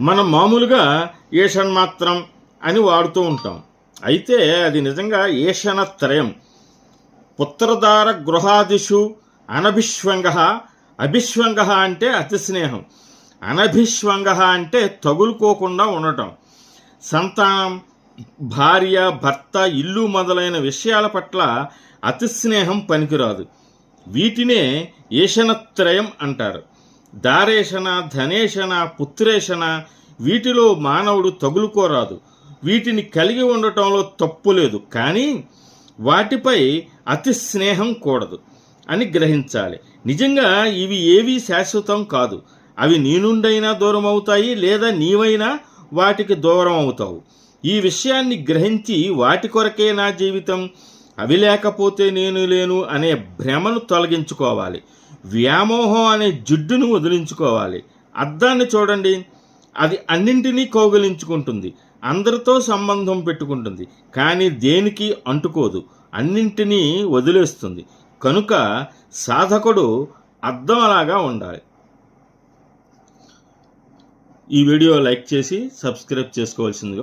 మనం మామూలుగా ఏషన్ మాత్రం అని వాడుతూ ఉంటాం. అయితే అది నిజంగా ఏషణత్రయం పుత్రధార గృహాదిషు అనభిష్వంగ. అభిష్వంగ అంటే అతి స్నేహం. అనభిష్వంగ అంటే తగులుకోకుండా ఉండటం. సంతానం భార్య భర్త ఇల్లు మొదలైన విషయాల పట్ల అతి స్నేహం పనికిరాదు. వీటినే ఏషణత్రయం అంటారు. దారేషణ ధనేషణ పుత్రేషణ వీటిలో మానవుడు తగులుకోరాదు. వీటిని కలిగి ఉండటంలో తప్పు లేదు. కానీ వాటిపై అతి స్నేహం కూడదు అని గ్రహించాలి. నిజంగా ఇవి ఏవీ శాశ్వతం కాదు. అవి నీ నుండైనా దూరం అవుతాయి లేదా నీవైనా వాటికి దూరం అవుతావు ఈ విషయాన్ని గ్రహించి వాటి కొరకే నా జీవితం. అవి లేకపోతే నేను లేను అనే భ్రమను తొలగించుకోవాలి. వ్యామోహం అనే జిడ్డును వదిలించుకోవాలి. అద్దాన్ని చూడండి. అది అన్నింటినీ కౌగిలించుకుంటుంది. అందరితో సంబంధం పెట్టుకుంటుంది. కానీ దేనికి? అంటుకోదు. అన్నింటినీ వదిలేస్తుంది. కనుక సాధకుడు అద్దం అలాగా ఉండాలి. ఈ వీడియో లైక్ చేసి సబ్స్క్రైబ్ చేసుకోవాల్సిందిగా